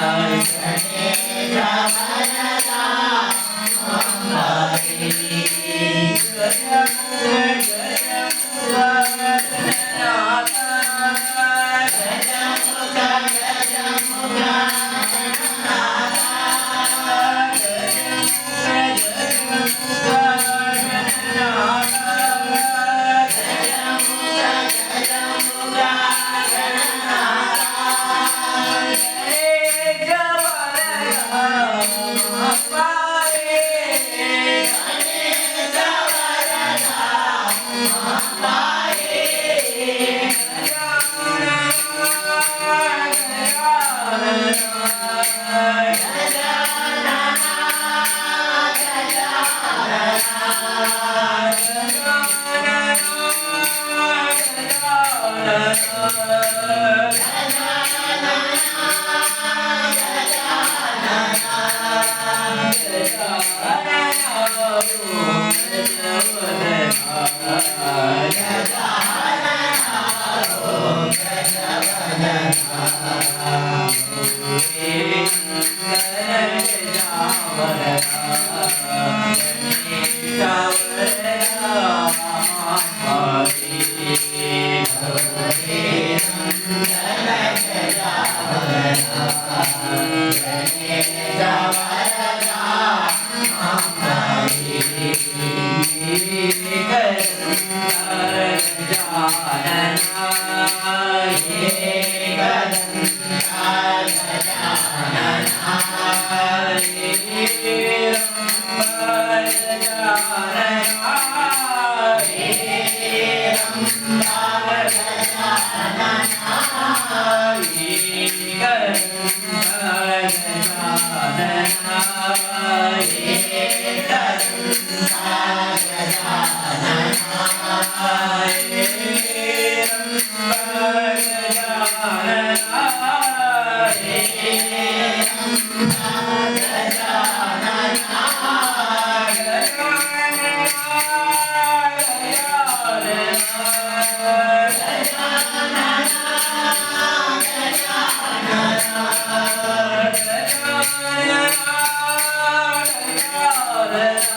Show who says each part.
Speaker 1: Thank you. Amen. 请你们不要再